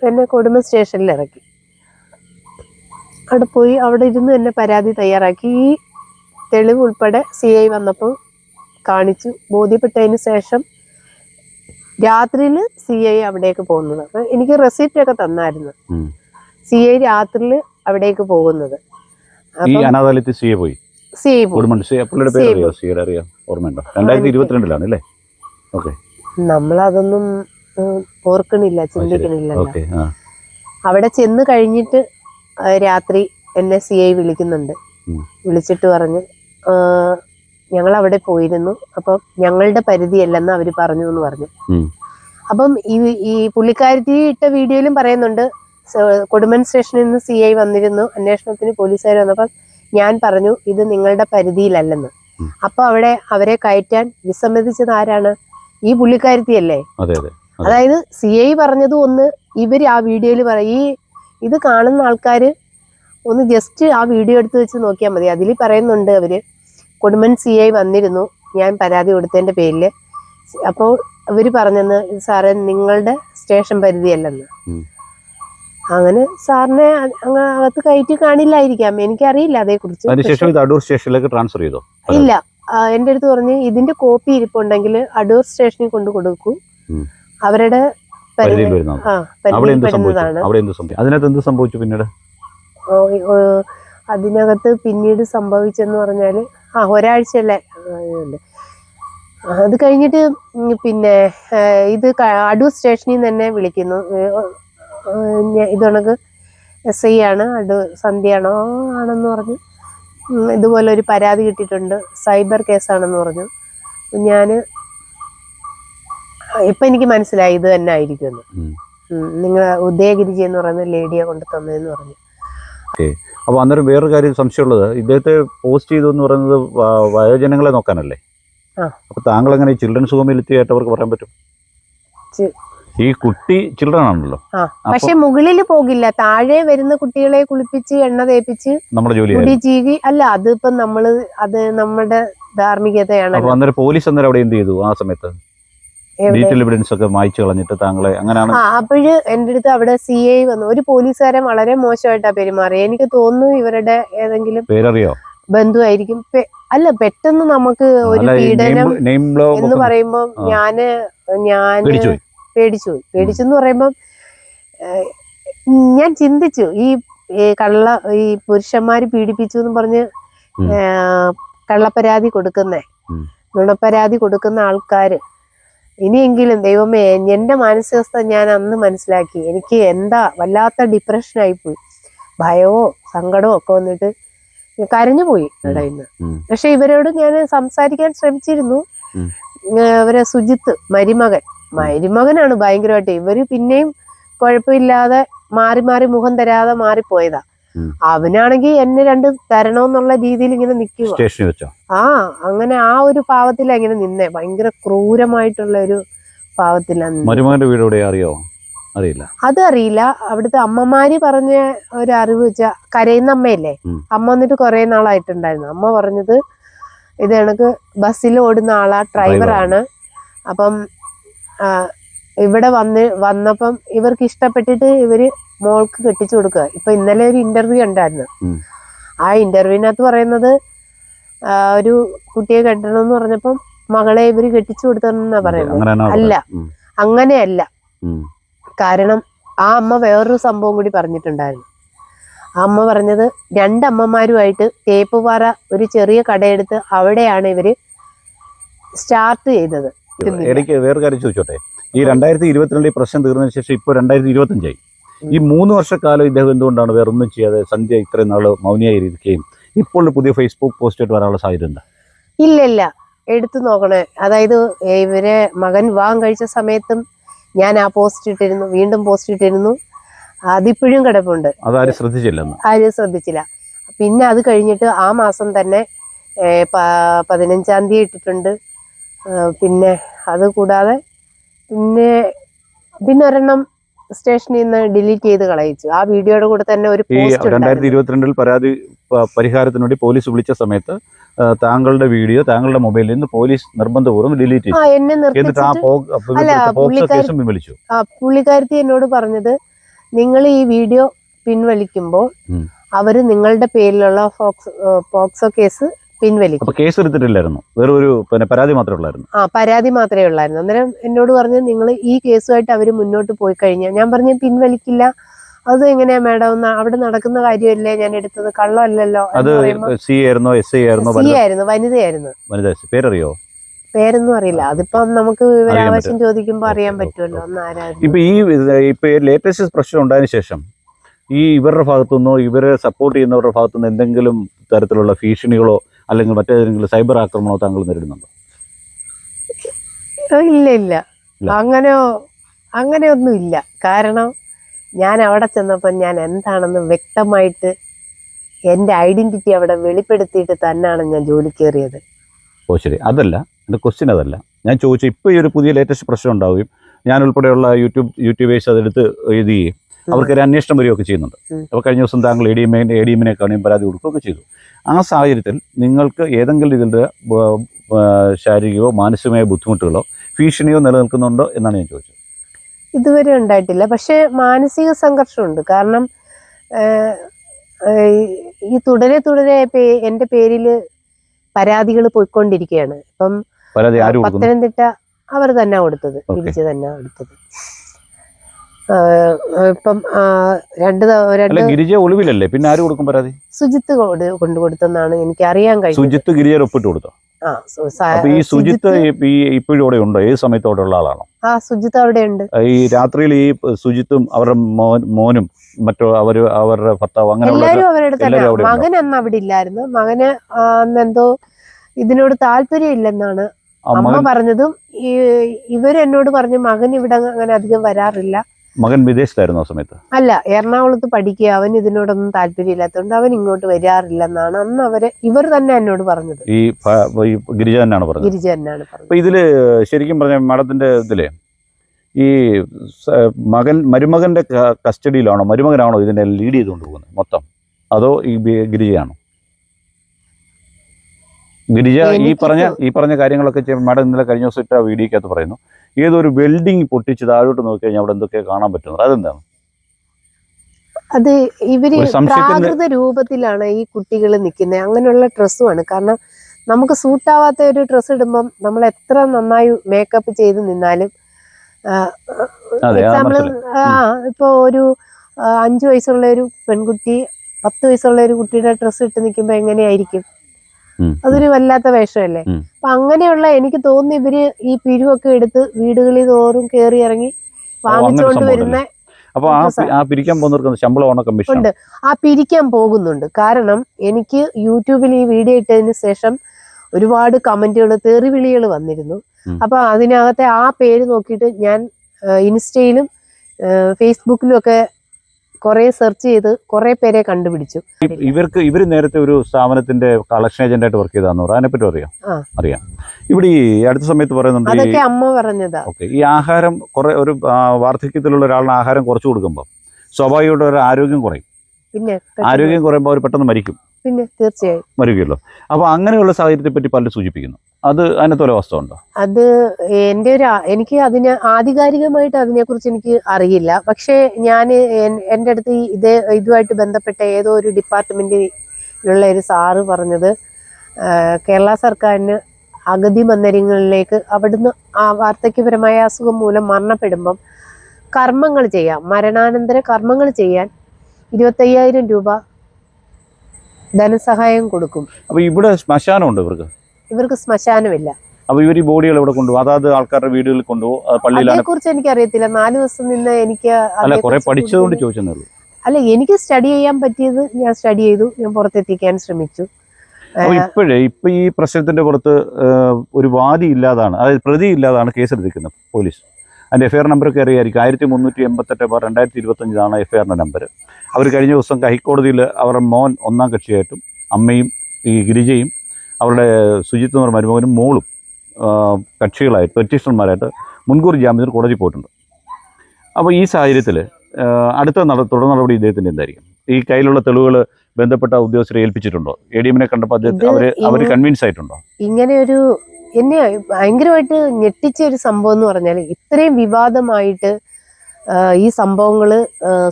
എന്നെ കൊടുമ സ്റ്റേഷനിൽ ഇറക്കി. അവിടെ പോയി അവിടെ ഇരുന്ന് എന്നെ പരാതി തയ്യാറാക്കി. ഈ തെളിവ് ഉൾപ്പെടെ സി ഐ വന്നപ്പോൾ കാണിച്ചു ബോധ്യപ്പെട്ടതിന് ശേഷം രാത്രിയിൽ സി ഐ അവിടേക്ക് പോകുന്നത്. അപ്പം എനിക്ക് റെസിപ്റ്റ് ഒക്കെ തന്നായിരുന്നു. സി ഐ രാത്രിയിൽ അവിടേക്ക് പോകുന്നത്. ഈ അനാഥാലയത്തിൽ സി എ പോയി? സി ഐ പുള്ളിയുടെ പേര് അറിയോ സിയുടെ അറിയാം? ഓർമ്മയുണ്ടോ? രണ്ടായിരത്തി ഇരുപത്തിരണ്ടിലാണ് അല്ലേ? ഓക്കെ. നമ്മളതൊന്നും ഓർക്കണില്ല ചിന്തിക്കണില്ല അവിടെ ചെന്ന് കഴിഞ്ഞിട്ട് രാത്രി എന്നെ സി ഐ വിളിക്കുന്നുണ്ട്. വിളിച്ചിട്ട് പറഞ്ഞ് ഞങ്ങൾ അവിടെ പോയിരുന്നു. അപ്പം ഞങ്ങളുടെ പരിധിയല്ലെന്ന് അവർ പറഞ്ഞു. എന്ന് പറഞ്ഞു അപ്പം ഈ ഈ പുള്ളിക്കാരത്തി ഇട്ട വീഡിയോയിലും പറയുന്നുണ്ട് കൊടുമൻ സ്റ്റേഷനിൽ നിന്ന് സി ഐ വന്നിരുന്നു അന്വേഷണത്തിന് പോലീസുകാർ വന്നപ്പോൾ ഞാൻ പറഞ്ഞു ഇത് നിങ്ങളുടെ പരിധിയിലല്ലെന്ന്. അപ്പൊ അവിടെ അവരെ കയറ്റാൻ വിസമ്മതിച്ചത് ആരാണ്? ഈ പുള്ളിക്കാരത്തിയല്ലേ? അതെ അതെ അതെ. അതായത് സി ഐ പറഞ്ഞത് ഒന്ന് ഇവർ ആ വീഡിയോയിൽ പറയും ഈ ഇത് കാണുന്ന ആൾക്കാര് ഒന്ന് ജസ്റ്റ് ആ വീഡിയോ എടുത്ത് വെച്ച് നോക്കിയാൽ മതി. അതിൽ പറയുന്നുണ്ട് അവർ കൊടുമൺ സി ഐ വന്നിരുന്നു. ഞാൻ പരാതി കൊടുത്തതിന്റെ പേരിൽ അപ്പോൾ ഇവർ പറഞ്ഞെന്ന് സാറേ നിങ്ങളുടെ സ്റ്റേഷൻ പരിധിയല്ലെന്ന്. അങ്ങനെ സാറിനെ അങ്ങ് അകത്ത് കയറ്റി കാണില്ലായിരിക്കാം. എനിക്കറിയില്ല അതേക്കുറിച്ച്. അതിനുശേഷം അടൂർ സ്റ്റേഷനിലേക്ക് ട്രാൻസ്ഫർ ചെയ്തോ? ഇല്ല. എന്റെ അടുത്ത് പറഞ്ഞ് ഇതിന്റെ കോപ്പി ഇരിപ്പുണ്ടെങ്കിൽ അടൂർ സ്റ്റേഷനിൽ കൊണ്ട് കൊടുക്കും. അവരുടെ അതിനകത്ത് പിന്നീട്? ഓ, ഓ, അതിനകത്ത് പിന്നീട് സംഭവിച്ചെന്ന് പറഞ്ഞാൽ ആ ഒരാഴ്ചയല്ലേ? അത് കഴിഞ്ഞിട്ട് പിന്നെ ഇത് അടൂർ സ്റ്റേഷനിൽ നിന്ന് തന്നെ വിളിക്കുന്നു. ഏ, ഓ, ഇത് കണക്ക് എസ് ഐ ആണ്. അടൂർ സന്ധ്യയാണോ? ആണെന്ന് പറഞ്ഞു. ഇതുപോലെ ഒരു പരാതി കിട്ടിയിട്ടുണ്ട്. സൈബർ കേസാണെന്ന് പറഞ്ഞു. ഞാൻ ഇപ്പം എനിക്ക് മനസ്സിലായി ഇത് തന്നെ ആയിരിക്കുമെന്ന്. നിങ്ങൾ ഉദയഗിരിജി എന്ന് പറയുന്ന ലേഡിയെ കൊണ്ട് തന്നതെന്ന് പറഞ്ഞു. അപ്പോൾ അന്നേരം വേറൊരു കാര്യം സംശയമുള്ളത്. ഇദ്ദേഹത്തെ പോസ്റ്റ് ചെയ്തു എന്ന് പറയുന്നത് വയോജനങ്ങളെ നോക്കാനല്ലേ? അപ്പോൾ താങ്കൾ എങ്ങനെ ഈ ചിൽഡ്രൻസ് ഹോമിൽ എത്തിയായിട്ട് അവർക്ക് പറയാൻ പറ്റും? ഈ കുട്ടി ചിൽഡ്രൻ ആണല്ലോ. പക്ഷെ മുകളിൽ പോകില്ല. താഴെ വരുന്ന കുട്ടികളെ കുളിപ്പിച്ച് എണ്ണ തേപ്പിച്ച് നമ്മുടെ ജോലി ചീകി അല്ല അതിപ്പോ നമ്മൾ അത് നമ്മുടെ ധാർമ്മികതയാണ്. അന്നേരം പോലീസ് അന്നേരം അവിടെ എന്ത് ചെയ്തു ആ സമയത്ത്? ഡീറ്റെയിൽ എവിഡൻസ് ഒക്കെ വായിച്ചു കളഞ്ഞിട്ട് താങ്കളെ അങ്ങനെയാണ് അപ്പോഴ് എന്റെ അടുത്ത് അവിടെ സി ഐ വന്നു. ഒരു പോലീസുകാരൻ വളരെ മോശമായിട്ടാ പെരുമാറി എനിക്ക് തോന്നുന്നു ഇവരുടെ ഏതെങ്കിലും പേരറിയോ? ബന്ധുവായിരിക്കും. അല്ല പെട്ടെന്ന് നമുക്ക് ഒരു പീഡനം എന്ന് പറയുമ്പോ ആ. ഞാൻ ഞാൻ പേടിച്ചു പോയി. പേടിച്ചു എന്ന് പേടിച്ചെന്ന് പറയുമ്പം ഞാൻ ചിന്തിച്ചു. ഈ കള്ള ഈ പുരുഷന്മാര് പീഡിപ്പിച്ചു എന്ന് പറഞ്ഞ് കള്ളപ്പരാതി കൊടുക്കുന്നേ. നുണപ്പരാതി കൊടുക്കുന്ന ആൾക്കാര്. ഇനിയെങ്കിലും ദൈവമേ എന്റെ മാനസികാവസ്ഥ ഞാൻ അന്ന് മനസ്സിലാക്കി. എനിക്ക് എന്താ വല്ലാത്ത ഡിപ്രഷനായി പോയി. ഭയമോ സങ്കടമോ ഒക്കെ വന്നിട്ട് കരഞ്ഞു പോയി ഇന്ന് പക്ഷെ ഇവരോട് ഞാൻ സംസാരിക്കാൻ ശ്രമിച്ചിരുന്നു. ഇവരെ സുജിത്ത് മരുമകൻ. മരുമകനാണ് ഭയങ്കരമായിട്ട്. ഇവർ പിന്നെയും കുഴപ്പമില്ലാതെ മാറി മാറി മുഖം തരാതെ മാറിപ്പോയതാ. അവനാണെങ്കിൽ എന്നെ രണ്ട് തരണമെന്നുള്ള രീതിയിൽ ഇങ്ങനെ നിൽക്കുക സ്റ്റേഷനിൽ വെച്ചോ? ആ അങ്ങനെ ആ ഒരു പാവത്തിലാ ഇങ്ങനെ നിന്നേ. ഭയങ്കര ക്രൂരമായിട്ടുള്ള ഒരു പാവത്തിലാണ് നിന്നെ മരുമകന്റെ വീട് എവിടെയാ അറിയോ? അറിയില്ല. അതറിയില്ല അവിടുത്തെ അമ്മമാര് പറഞ്ഞ ഒരു അറിവ് വെച്ചാ കരയുന്ന അമ്മയല്ലേ. അമ്മ വന്നിട്ട് കുറെ നാളായിട്ടുണ്ടായിരുന്നു. അമ്മ പറഞ്ഞത് ഇത് കണക്ക് ബസ്സിൽ ഓടുന്ന ആളാ ഡ്രൈവറാണ്. അപ്പം ഇവിടെ വന്ന് വന്നപ്പം ഇവർക്ക് ഇഷ്ടപ്പെട്ടിട്ട് ഇവർ മോൾക്ക് കെട്ടിച്ചു കൊടുക്കുക. ഇപ്പൊ ഇന്നലെ ഒരു ഇന്റർവ്യൂ ഉണ്ടായിരുന്നു. ആ ഇന്റർവ്യൂവിനകത്ത് പറയുന്നത് ഒരു കുട്ടിയെ കെട്ടണം എന്ന് പറഞ്ഞപ്പം മകളെ ഇവർ കെട്ടിച്ചു കൊടുത്തെന്നാ പറയുന്നത്. അല്ല. അങ്ങനെയല്ല. കാരണം ആ അമ്മ വേറൊരു സംഭവം കൂടി പറഞ്ഞിട്ടുണ്ടായിരുന്നു. ആ അമ്മ പറഞ്ഞത് രണ്ടമ്മമാരുമായിട്ട് തേപ്പുപാറ ഒരു ചെറിയ കടയെടുത്ത് അവിടെയാണ് ഇവർ സ്റ്റാർട്ട് ചെയ്തത്. എനിക്ക് വേറെ കാര്യം ചോദിച്ചോട്ടെ? ഈ രണ്ടായിരത്തി ഇരുപത്തിരണ്ട് ഈ പ്രശ്നം തീർന്നതിന് ശേഷം ഇപ്പോൾ രണ്ടായിരത്തി ഇരുപത്തഞ്ചായി ഈ മൂന്ന് വർഷക്കാലം ഇദ്ദേഹം എന്തുകൊണ്ടാണ് വേറെ ഒന്നും ചെയ്യാതെ സന്ധ്യ ഇത്രയും നാൾ മൗനിയായിരിക്കുകയും ഇപ്പോൾ പുതിയ ഫേസ്ബുക്ക് പോസ്റ്റായിട്ട് വരാനുള്ള സാധ്യത എന്താ? ഇല്ല ഇല്ല എടുത്തു നോക്കണേ. അതായത് ഇവരെ മകൻ വിവാഹം കഴിച്ച സമയത്തും ഞാൻ ആ പോസ്റ്റ് ഇട്ടിരുന്നു വീണ്ടും പോസ്റ്റ് ഇട്ടിരുന്നു. അതിപ്പോഴും കിടപ്പുണ്ട്. അതാരും ശ്രദ്ധിച്ചില്ല ആരും ശ്രദ്ധിച്ചില്ല. പിന്നെ അത് കഴിഞ്ഞിട്ട് ആ മാസം തന്നെ പതിനഞ്ചാം തീയതി ഇട്ടിട്ടുണ്ട്. പിന്നെ അത് കൂടാതെ പിന്നെ പിന്നെ ഒരെണ്ണം സ്റ്റേഷനിൽ നിന്ന് ഡിലീറ്റ് ചെയ്ത് കളയിച്ചു. ആ വീഡിയോയുടെ കൂടെ തന്നെ ഒരു പോസ്റ്റ് രണ്ടായിരത്തി ഇരുപത്തിരണ്ടിൽ പരാതി പരിഹാരത്തിന് വേണ്ടി പോലീസ് വിളിച്ച സമയത്ത് താങ്കളുടെ വീഡിയോ താങ്കളുടെ മൊബൈലിൽ നിന്ന് പോലീസ് നിർബന്ധപൂർവം ഡിലീറ്റ് ചെയ്തു. പുള്ളിക്കാരത്തി എന്നോട് പറഞ്ഞത് നിങ്ങൾ ഈ വീഡിയോ പിൻവലിക്കുമ്പോൾ അവർ അവർ നിങ്ങളുടെ പേരിലുള്ള ഫോക്സ് പോക്സോ കേസ് പിൻവലിക്കും. അപ്പൊ കേസ് എടുത്തിട്ടില്ലായിരുന്നു വേറെ ഒരു പിന്നെ പരാതി മാത്രമേ ഉള്ളായിരുന്നു. ആ പരാതി മാത്രമേ ഉള്ളായിരുന്നു. അന്നേരം എന്നോട് പറഞ്ഞു നിങ്ങൾ ഈ കേസുമായിട്ട് അവർ മുന്നോട്ട് പോയി കഴിഞ്ഞാൽ ഞാൻ പറഞ്ഞു പിൻവലിക്കില്ല. അത് എങ്ങനെയാ മാഡം? അവിടെ നടക്കുന്ന കാര്യമല്ലേ? ഞാൻ എടുത്തത് കള്ളമല്ലല്ലോ? അത് സി ആയിരുന്നോ എസ് ഐ ആയിരുന്നോ സി ആയിരുന്നു വനിതയായിരുന്നു. വനിത പേരറിയോ? പേരൊന്നും അറിയില്ല. അതിപ്പം നമുക്ക് വിവരാവകാശം ചോദിക്കുമ്പോ ചോദിക്കുമ്പോൾ അറിയാൻ പറ്റുമല്ലോ ഇപ്പൊ ഈ ഇപ്പൊ ലേറ്റസ്റ്റ് പ്രശ്നം ഉണ്ടായതിനു ശേഷം ഈ ഇവരുടെ ഭാഗത്തുനിന്നോ ഇവരെ സപ്പോർട്ട് ചെയ്യുന്നവരുടെ ഭാഗത്തുനിന്ന് എന്തെങ്കിലും തരത്തിലുള്ള ഭീഷണികളോ അല്ലെങ്കിൽ മറ്റേതെങ്കിലും സൈബർ ആക്രമണമോ താങ്കൾ നേരിടുന്നുണ്ടോ? ഇല്ല ഇല്ല. അങ്ങനെ അങ്ങനെയോ അങ്ങനെയൊന്നും ഇല്ല കാരണം ഞാൻ അവിടെ ചെന്നപ്പോൾ ഞാൻ എന്താണെന്ന് വ്യക്തമായിട്ട് എന്റെ ഐഡന്റിറ്റി അവിടെ വെളിപ്പെടുത്തിയിട്ട് തന്നെയാണ് ഞാൻ ജോലി കയറിയത്. ഓ ശരി. അതല്ല എന്റെ ക്വസ്റ്റ്യൻ അതല്ല. ഞാൻ ചോദിച്ചു ഇപ്പോൾ ഈ ഒരു പുതിയ ലേറ്റസ്റ്റ് പ്രശ്നം ഉണ്ടാവുകയും ഞാൻ ഉൾപ്പെടെയുള്ള യൂട്യൂബ് യൂട്യൂബേഴ്സ് അതെടുത്ത് ഇത് ചെയ്യും അവർക്ക് ഒരു അന്വേഷണം വരികയൊക്കെ ചെയ്യുന്നുണ്ട്. അപ്പോൾ കഴിഞ്ഞ ദിവസം താങ്കൾ A D M A D എമ്മിനെ കാണുകയും പരാതി കൊടുക്കുകയൊക്കെ ചെയ്തു. ആ സാഹചര്യത്തിൽ നിങ്ങൾക്ക് ഏതെങ്കിലും ഇതിന്റെ ശാരീരികമോ മാനസികമായ ബുദ്ധിമുട്ടുകളോ ഭീഷണിയോ നിലനിൽക്കുന്നുണ്ടോ എന്നാണ് ഞാൻ ചോദിച്ചത്. ഇതുവരെ ഉണ്ടായിട്ടില്ല. പക്ഷേ മാനസിക സംഘർഷമുണ്ട്. കാരണം ഈ തുടരെ തുടരെ എന്റെ പേരിൽ പരാതികൾ പോയിക്കൊണ്ടിരിക്കുകയാണ്. ഇപ്പം പത്തനംതിട്ട അവർ തന്നെ കൊടുത്തത്. തന്നെ കൊടുത്തത്. ഇപ്പം രണ്ട് ഗിരിജ ഒളിവിലല്ലേ? പിന്നെ ആര് കൊടുക്കും പരാതി? സുജിത്ത് കൊണ്ട് കൊടുത്തെന്നാണ് എനിക്ക് അറിയാൻ കഴിയും സുജിത്ത് ഗിരിജയിൽ ഒപ്പിട്ട് കൊടുത്തോ? ഈ സുജിത്ത് ഇപ്പോഴും അവിടെ ഉണ്ടോ? ഏത് സമയത്തും അവിടെ ഉള്ള ആളാണോ? ആ സുജിത്ത് അവിടെ ഉണ്ട് ഈ രാത്രിയിൽ ഈ സുജിത്തും അവരുടെ മോനും മറ്റോ അവർ അവരുടെ ഭർത്താവ് അങ്ങനെ അവരുടെ തന്നെ? മകൻ അന്ന് അവിടെ ഇല്ലായിരുന്നു. മകന് അന്ന് എന്തോ ഇതിനോട് താല്പര്യം ഇല്ലെന്നാണ് അമ്മ പറഞ്ഞതും ഈ ഇവർ പറഞ്ഞു മകൻ ഇവിടെ അങ്ങനെ അധികം വരാറില്ല. മകൻ വിദേശത്തായിരുന്നു ആ സമയത്ത്? അല്ല എറണാകുളത്ത് പഠിക്കുക അവൻ ഇതിനോടൊന്നും താല്പര്യമില്ലാത്തതുകൊണ്ട് അവൻ ഇങ്ങോട്ട് വരാറില്ലെന്നാണ് അന്ന് അവർ ഇവർ തന്നെ എന്നോട് പറഞ്ഞത്. ഈ ഗിരിജ തന്നെയാണ് പറഞ്ഞത്. ഗിരിജ തന്നെയാണ് പറഞ്ഞത് ഇതിൽ ശരിക്കും പറഞ്ഞ മാഡത്തിന്റെ ഇതിലേ ഈ മകൻ മരുമകന്റെ കസ്റ്റഡിയിലാണോ മരുമകനാണോ ഇതിനെ ലീഡ് ചെയ്തുകൊണ്ട് പോകുന്നത് മൊത്തം? അതോ ഈ ഗിരിജയാണോ? ഗിരിജ ഈ പറഞ്ഞ ഈ പറഞ്ഞ കാര്യങ്ങളൊക്കെ മാഡം ഇന്നലെ കഴിഞ്ഞ ദിവസം ഇട്ട വീഡിയോക്കകത്ത് പറയുന്നു. ഏതൊരു വെൽഡിങ് പൊട്ടിച്ച് താഴോട്ട് നോക്കി കഴിഞ്ഞാൽ അവിടെ എന്തൊക്കെ കാണാൻ പറ്റുന്നത്? അതെന്താണ്? അത് ഇവർ പ്രാകൃത രൂപത്തിലാണ് ഈ കുട്ടികൾ നിൽക്കുന്നത് അങ്ങനെയുള്ള ഡ്രസ്സുമാണ്. കാരണം നമുക്ക് സൂട്ടാവാത്ത ഒരു ഡ്രസ്സ് ഇടുമ്പം നമ്മൾ എത്ര നന്നായി മേക്കപ്പ് ചെയ്ത് നിന്നാലും എക്സാമ്പിൾ ആ ഇപ്പൊ ഒരു അഞ്ചു വയസ്സുള്ള ഒരു പെൺകുട്ടി പത്ത് വയസ്സുള്ള ഒരു കുട്ടിയുടെ ഡ്രസ്സ് ഇട്ട് നിൽക്കുമ്പോ എങ്ങനെയായിരിക്കും. അതൊരു വല്ലാത്ത വേഷമല്ലേ. അപ്പൊ അങ്ങനെയുള്ള എനിക്ക് തോന്നുന്നു ഇവർ ഈ പിരിവൊക്കെ എടുത്ത് വീടുകളിൽ തോറും കയറി ഇറങ്ങി വാങ്ങിച്ചുകൊണ്ട് വരുന്ന അപ്പൊ ആ പിരിക്കാൻ പോകുന്നവർക്ക് ശമ്പളമാണോ കമ്മീഷൻ ഉണ്ട്. ആ പിരിക്കാൻ പോകുന്നുണ്ട്. കാരണം എനിക്ക് യൂട്യൂബിൽ ഈ വീഡിയോ ഇട്ടതിന് ശേഷം ഒരുപാട് കമന്റുകൾ തെറിവിളികൾ വന്നിരുന്നു. അപ്പൊ അതിനകത്തെ ആ പേര് നോക്കിയിട്ട് ഞാൻ ഇൻസ്റ്റയിലും ഫേസ്ബുക്കിലും ഒക്കെ കുറെ സെർച്ച് ചെയ്ത് കുറെ പേരെ കണ്ടുപിടിച്ചു. ഇവർക്ക് ഇവർ നേരത്തെ ഒരു സ്ഥാപനത്തിന്റെ കളക്ഷൻ ഏജന്റ് ആയിട്ട് വർക്ക് ചെയ്താന്ന് പറയാം അതിനെപ്പറ്റി അറിയാം? അറിയാം. ഇവിടെ ഈ അടുത്ത സമയത്ത് പറയുന്നുണ്ട് അതൊക്കെ അമ്മ പറഞ്ഞതാ. ഓക്കെ. ഈ ആഹാരം കുറെ ഒരു വാർദ്ധക്യത്തിലുള്ള ഒരാളിന് ആഹാരം കുറച്ചു കൊടുക്കുമ്പോൾ സ്വാഭാവികമായിട്ട് ഒരു ആരോഗ്യം കുറയും. പിന്നെ ആരോഗ്യം കുറയുമ്പോൾ അവർ പെട്ടെന്ന് മരിക്കും. പിന്നെ തീർച്ചയായും. മരിക്കുമല്ലോ. അപ്പോൾ അങ്ങനെയുള്ള സാഹചര്യത്തെ പറ്റി പലരും സൂചിപ്പിക്കുന്നു. അത് അതിനകത്ത് ഒരു അവസ്ഥ ഉണ്ടോ അത് എന്റെ ഒരു എനിക്ക് അതിന് ആധികാരികമായിട്ട് അതിനെക്കുറിച്ച് എനിക്ക് അറിയില്ല. പക്ഷേ ഞാൻ എന്റെ അടുത്ത് ഇത് ഇതേ ഇതുമായിട്ട് ബന്ധപ്പെട്ട ഏതോ ഒരു ഡിപ്പാർട്ട്മെന്റിലുള്ള ഒരു സാറ് പറഞ്ഞത് കേരള സർക്കാരിന് അഗതി മന്ദിരങ്ങളിലേക്ക് അവിടുന്ന് ആ വാർദ്ധക്യപരമായ അസുഖം മൂലം മരണപ്പെടുമ്പം കർമ്മങ്ങൾ ചെയ്യാം. മരണാനന്തര കർമ്മങ്ങൾ ചെയ്യാൻ ഇരുപത്തയ്യായിരം രൂപ ധനസഹായം കൊടുക്കും. അപ്പൊ ഇവിടെ ശ്മശാനമുണ്ട് ഇവർക്ക്? ഇവർക്ക് ശ്മശാനമില്ല. അപ്പോൾ ഇവർ ഈ ബോഡികൾ ഇവിടെ കൊണ്ടുപോകും? അതാത് ആൾക്കാരുടെ വീടുകളിൽ കൊണ്ടുപോകും? പള്ളിയിലാണ് അതേക്കുറിച്ച് എനിക്ക് അറിയത്തില്ല നാല് ദിവസം നിന്ന് എനിക്ക് അല്ല കുറെ പഠിച്ചതുകൊണ്ട് ഉള്ളൂ. അല്ല എനിക്ക് സ്റ്റഡി ചെയ്യാൻ പറ്റിയത് ഞാൻ സ്റ്റഡി ചെയ്തു. ഞാൻ പുറത്തെത്തിക്കാൻ ശ്രമിച്ചു. ഇപ്പോഴേ ഇപ്പൊ ഈ പ്രശ്നത്തിന്റെ പുറത്ത് ഒരു വാദി ഇല്ലാതാണ് അതായത് പ്രതി ഇല്ലാതാണ് കേസെടുത്തിരിക്കുന്നത് പോലീസ്. അതിന്റെ എഫ്ഐആർ നമ്പർ കയറിയായിരിക്കും ആയിരത്തി മുന്നൂറ്റി എൺപത്തെട്ട് ബാർ രണ്ടായിരത്തി ഇരുപത്തഞ്ചാണ് എഫ്ഐആറിന്റെ നമ്പർ അവർ കഴിഞ്ഞ ദിവസം ഹൈക്കോടതിയിൽ അവരുടെ മോൻ ഒന്നാം കക്ഷിയായിട്ടും അമ്മയും ഈ ഗിരിജയും അവരുടെ സുജിത്ത് എന്ന് പറഞ്ഞ മരുമകനും മോളും കക്ഷികളായിട്ട് പെറ്റീഷണർമാരായിട്ട് മുൻകൂർ ജാമ്യത്തിന് കോടതി പോയിട്ടുണ്ട്. അപ്പോൾ ഈ സാഹചര്യത്തിൽ അടുത്ത നട തുടർ നടപടി ഇദ്ദേഹത്തിന്റെ എന്തായിരിക്കും? ഈ കയ്യിലുള്ള തെളിവുകൾ ബന്ധപ്പെട്ട ഉദ്യോഗസ്ഥരെ ഏൽപ്പിച്ചിട്ടുണ്ടോ? എ ഡി എമ്മിനെ കണ്ടപ്പോൾ അദ്ദേഹത്തെ അവർ അവർ കൺവിൻസ് ആയിട്ടുണ്ടോ? ഇങ്ങനെ ഒരു എന്നെ ഭയങ്കരമായിട്ട് ഞെട്ടിച്ച ഒരു സംഭവം എന്ന് പറഞ്ഞാൽ ഇത്രയും വിവാദമായിട്ട് ഈ സംഭവങ്ങൾ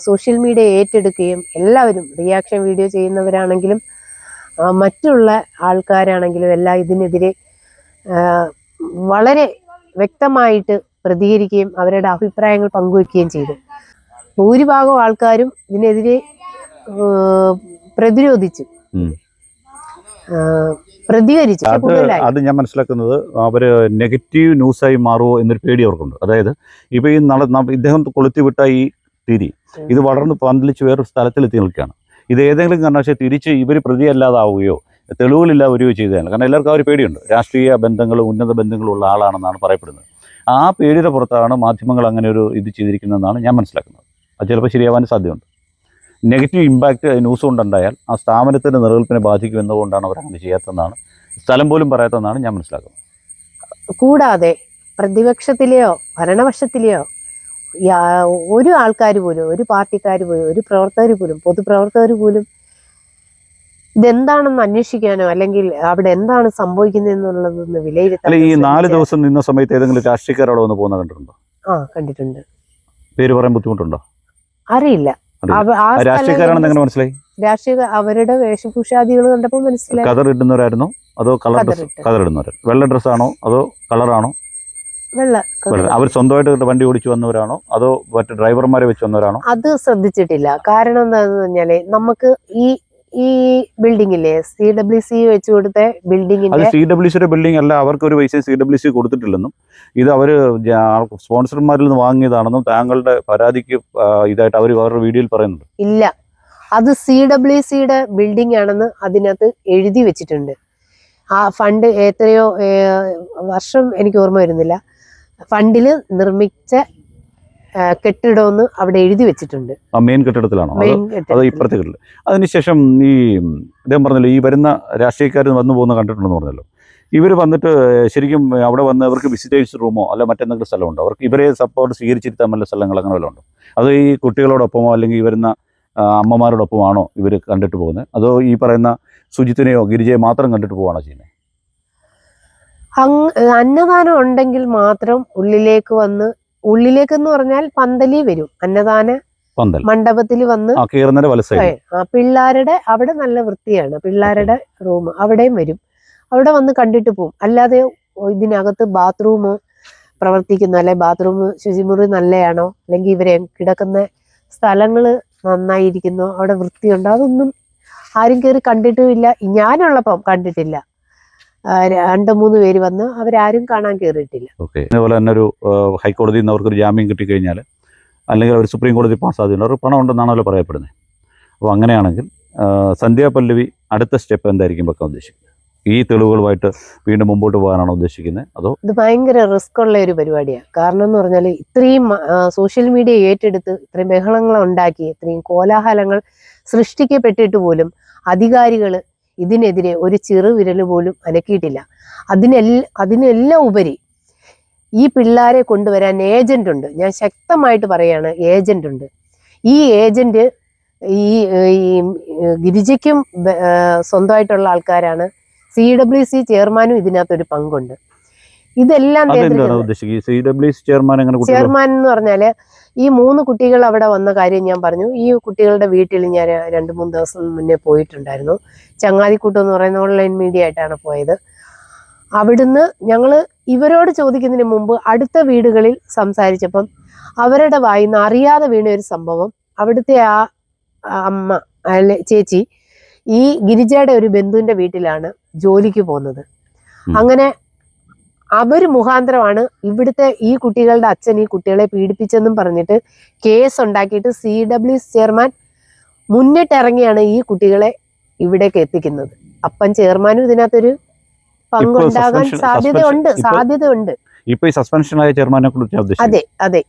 സോഷ്യൽ മീഡിയ ഏറ്റെടുക്കുകയും എല്ലാവരും റിയാക്ഷൻ വീഡിയോ ചെയ്യുന്നവരാണെങ്കിലും മറ്റുള്ള ആൾക്കാരാണെങ്കിലും എല്ലാം ഇതിനെതിരെ വളരെ വ്യക്തമായിട്ട് പ്രതികരിക്കുകയും അവരുടെ അഭിപ്രായങ്ങൾ പങ്കുവെക്കുകയും ചെയ്തു. ഭൂരിഭാഗം ആൾക്കാരും ഇതിനെതിരെ പ്രതിരോധിച്ചു. പ്രതികരിച്ചു. അത് ഞാൻ മനസ്സിലാക്കുന്നത് അവർ നെഗറ്റീവ് ന്യൂസായി മാറുമോ എന്നൊരു പേടി അവർക്കുണ്ട്. അതായത് ഇപ്പോൾ ഈ നട ഇദ്ദേഹം കൊളുത്തിവിട്ട ഈ തിരി ഇത് വളർന്ന് പന്തലിച്ച് വേറൊരു സ്ഥലത്തിലെത്തി നിൽക്കുകയാണ്. ഇത് ഏതെങ്കിലും കാരണവശാൽ തിരിച്ച് ഇവർ പ്രതിയല്ലാതാവുകയോ തെളിവുകളില്ല വരികയോ ചെയ്തതാണ് കാരണം എല്ലാവർക്കും ആ ഒരു പേടിയുണ്ട്. രാഷ്ട്രീയ ബന്ധങ്ങളും ഉന്നത ബന്ധങ്ങളും ഉള്ള ആളാണെന്നാണ് പറയപ്പെടുന്നത്. ആ പേടിയുടെ പുറത്താണ് മാധ്യമങ്ങൾ അങ്ങനെ ഒരു ഇത് ചെയ്തിരിക്കുന്നതെന്നാണ് ഞാൻ മനസ്സിലാക്കുന്നത്. അത് ചിലപ്പോൾ ശരിയാവാൻ സാധ്യതയുണ്ട്. നെഗറ്റീവ് ഇമ്പാക്റ്റ് ന്യൂസ് കൊണ്ടുണ്ടായാൽ ആ സ്ഥാപനത്തിന്റെ നിലനിൽപ്പിനെ ബാധിക്കുമെന്നതുകൊണ്ടാണ് അവർ അങ്ങനെ ചെയ്യാത്തതെന്നാണ് സ്ഥലം പോലും പറയാത്തതെന്നാണ് ഞാൻ മനസ്സിലാക്കുന്നത്. കൂടാതെ പ്രതിപക്ഷത്തിലെയോ ഭരണപക്ഷത്തിലെയോ ഒരു ആൾക്കാർ പോലും ഒരു പാർട്ടിക്കാർ പോലും ഒരു പ്രവർത്തകർ പോലും പൊതുപ്രവർത്തകർ പോലും ഇതെന്താണെന്ന് അന്വേഷിക്കാനോ അല്ലെങ്കിൽ അവിടെ എന്താണ് സംഭവിക്കുന്നതെന്നുള്ളതെന്ന് വിലയിരുത്താൻ ഈ നാല് ദിവസം നിന്ന സമയത്ത് ഏതെങ്കിലും രാഷ്ട്രീയക്കാരോട് വന്ന് പോകുന്ന കണ്ടിട്ടുണ്ടോ? ആ കണ്ടിട്ടുണ്ട്. പേര് പറയാൻ ബുദ്ധിമുട്ടുണ്ടോ? അറിയില്ല. രാഷ്ട്രീയക്കാരാണെന്ന് എങ്ങനെ മനസ്സിലായി? രാഷ്ട്രീയ അവരുടെ വേഷഭൂഷാദികൾ കണ്ടപ്പോൾ മനസ്സിലായി. കതർ ഇടുന്നവരായിരുന്നോ അതോ കളർ ഡ്രസ്. കതർ ഇടുന്നവർ വെള്ള ഡ്രസ്സാണോ അതോ കളറാണോ? അവർ സ്വന്തമായിട്ട് വണ്ടി ഓടിച്ചു വന്നവരാണോ? അതോ മറ്റു ഡ്രൈവർമാരെ വെച്ച് വന്നവരാണോ? അത് ശ്രദ്ധിച്ചിട്ടില്ല. കാരണം എന്താണെന്ന് പറഞ്ഞാൽ നമുക്ക് ഈ ഈ ബിൽഡിംഗില്ലേ സി ഡബ്ല്യു സി വെച്ച് കൊടുത്ത ബിൽഡിങ്ങിന്റെ സി ഡബ്ല്യു സിയുടെ ബിൽഡിംഗ് അല്ല അവർക്ക് ഒരു പൈസ സി ഡബ്ല്യു സി കൊടുത്തിട്ടില്ലെന്നും. ഇത് അവർ സ്പോൺസർമാരിൽ നിന്ന് വാങ്ങിയതാണെന്നും താങ്കളുടെ പരാതിക്ക് ഇതായിട്ട് അവർ വേറൊരു വീഡിയോയിൽ പറയുന്നുണ്ട്. ഇല്ല. അത് സി ഡബ്ല്യു സിയുടെ ബിൽഡിംഗ് ആണെന്ന് അതിനകത്ത് എഴുതി വെച്ചിട്ടുണ്ട്. ആ ഫണ്ട് എത്രയോ വർഷം എനിക്ക് ഓർമ്മ വരുന്നില്ല. ഫണ്ടിൽ നിർമ്മിച്ച കെട്ടിടമെന്ന് അവിടെ എഴുതി വെച്ചിട്ടുണ്ട്. ആ മെയിൻ കെട്ടിടത്തിലാണോ? അതോ കെട്ടിടത്തിൽ. ഇപ്പുറത്തെ അതിനുശേഷം ഈ അദ്ദേഹം പറഞ്ഞല്ലോ ഈ വരുന്ന രാഷ്ട്രീയക്കാർ വന്നു പോകുന്ന കണ്ടിട്ടുണ്ടെന്ന് പറഞ്ഞല്ലോ. ഇവർ വന്നിട്ട് ശരിക്കും അവിടെ വന്ന് അവർക്ക് വിസിറ്റേഴ്സ് റൂമോ അല്ല മറ്റെന്തെങ്കിലും സ്ഥലമുണ്ടോ? അവർക്ക് ഇവരെ സപ്പോർട്ട് സ്വീകരിച്ചിരുത്താൻ വല്ല സ്ഥലങ്ങൾ അങ്ങനെ വല്ലതും ഉണ്ടോ? അത് ഈ കുട്ടികളോടൊപ്പമോ അല്ലെങ്കിൽ വരുന്ന അമ്മമാരോടൊപ്പമാണോ ഇവർ കണ്ടിട്ട് പോകുന്നത്? അതോ ഈ പറയുന്ന സുജിത്തിനെയോ ഗിരിജയെ മാത്രം കണ്ടിട്ട് പോവാണോ ചെയ്യുന്നത്? അങ് അന്നദാനം ഉണ്ടെങ്കിൽ മാത്രം ഉള്ളിലേക്ക് വന്ന് ഉള്ളിലേക്ക് എന്ന് പറഞ്ഞാൽ പന്തലി വരും. അന്നദാന മണ്ഡപത്തിൽ വന്ന് പിള്ളേരുടെ അവിടെ നല്ല വൃത്തിയാണ്. പിള്ളാരുടെ റൂം അവിടെയും വരും. അവിടെ വന്ന് കണ്ടിട്ട് പോകും അല്ലാതെ ഇതിനകത്ത് ബാത്റൂം പ്രവർത്തിക്കുന്നു അല്ലെ ബാത്റൂം ശുചിമുറി നല്ലയാണോ? അല്ലെങ്കിൽ ഇവരെ കിടക്കുന്ന സ്ഥലങ്ങൾ നന്നായിരിക്കുന്നു? അവിടെ വൃത്തിയുണ്ടോ? അതൊന്നും ആരും കയറി കണ്ടിട്ടുമില്ല. ഞാനുള്ളപ്പം കണ്ടിട്ടില്ല. രണ്ട് മൂന്ന് പേര് വന്ന് അവരാരും കാണാൻ കയറിയിട്ടില്ല ഓക്കെ. അതേപോലെ തന്നെ ഒരു ഹൈക്കോടതിയിൽ നിന്ന് അവർക്കൊരു ജാമ്യം കിട്ടിക്കഴിഞ്ഞാൽ അല്ലെങ്കിൽ അവർ സുപ്രീം കോടതി പാസ്സാകുന്നുണ്ട് അവർ പണം ഉണ്ടെന്നാണല്ലോ പറയപ്പെടുന്നത്. അപ്പോൾ അങ്ങനെയാണെങ്കിൽ സന്ധ്യ പല്ലവി അടുത്ത സ്റ്റെപ്പ് എന്തായിരിക്കും വെക്കാൻ ഉദ്ദേശിക്കുന്നത്? ഈ തെളിവുകളുമായിട്ട് വീണ്ടും മുമ്പോട്ട് പോകാനാണോ ഉദ്ദേശിക്കുന്നത്? അതോ ഇത് ഭയങ്കര റിസ്ക് ഉള്ള ഒരു പരിപാടിയാണ് കാരണം എന്ന് പറഞ്ഞാൽ ഇത്രയും സോഷ്യൽ മീഡിയ ഏറ്റെടുത്ത് ഇത്രയും ബഹളങ്ങൾ ഉണ്ടാക്കി ഇത്രയും കോലാഹലങ്ങൾ സൃഷ്ടിക്കപ്പെട്ടിട്ട് പോലും അധികാരികൾ ഇതിനെതിരെ ഒരു ചെറുവിരൽ പോലും അനക്കിയിട്ടില്ല അതിനെല്ലാം അതിനെല്ലാം ഉപരി ഈ പിള്ളേരെ കൊണ്ടുവരാൻ ഏജന്റ് ഉണ്ട്. ഞാൻ ശക്തമായിട്ട് പറയാണ് ഏജന്റ് ഉണ്ട്. ഈ ഏജന്റ് ഈ ഗിരിജയ്ക്കും സ്വന്തമായിട്ടുള്ള ആൾക്കാരാണ്. സി ഡബ്ല്യു സി ചെയർമാനും ഇതിനകത്തൊരു പങ്കുണ്ട്. ഇതെല്ലാം ചെയർമാൻ എന്ന് പറഞ്ഞാൽ ഈ മൂന്ന് കുട്ടികൾ അവിടെ വന്ന കാര്യം ഞാൻ പറഞ്ഞു. ഈ കുട്ടികളുടെ വീട്ടിൽ ഞാൻ രണ്ട് മൂന്ന് ദിവസം മുന്നേ പോയിട്ടുണ്ടായിരുന്നു. ചങ്ങാതിക്കൂട്ടം എന്ന് പറയുന്ന ഓൺലൈൻ മീഡിയ ആയിട്ടാണ് പോയത്. അവിടുന്ന് ഞങ്ങൾ ഇവരോട് ചോദിക്കുന്നതിന് മുമ്പ് അടുത്ത വീടുകളിൽ സംസാരിച്ചപ്പം അവരുടെ വായിന്ന് അറിയാതെ വീണ ഒരു സംഭവം. അവിടുത്തെ ആ ആ അമ്മ അല്ലെ ചേച്ചി ഈ ഗിരിജയുടെ ഒരു ബന്ധുവിന്റെ വീട്ടിലാണ് ജോലിക്ക് പോകുന്നത്. അങ്ങനെ അവർ മുഖാന്തരമാണ് ഇവിടുത്തെ ഈ കുട്ടികളുടെ അച്ഛൻ ഈ കുട്ടികളെ പീഡിപ്പിച്ചെന്നും പറഞ്ഞിട്ട് കേസ് ഉണ്ടാക്കിയിട്ട് സി ഡബ്ല്യു ചെയർമാൻ മുന്നിട്ടിറങ്ങിയാണ് ഈ കുട്ടികളെ ഇവിടേക്ക് എത്തിക്കുന്നത്. അപ്പം ചെയർമാനും ഇതിനകത്തൊരു പങ്കുണ്ടാകാൻ സാധ്യതയുണ്ട് സാധ്യതയുണ്ട്. ഇപ്പൊ ഈ സസ്പെൻഷനായ ചെയർമാനെ കുറിച്ച് അതെ അതെ.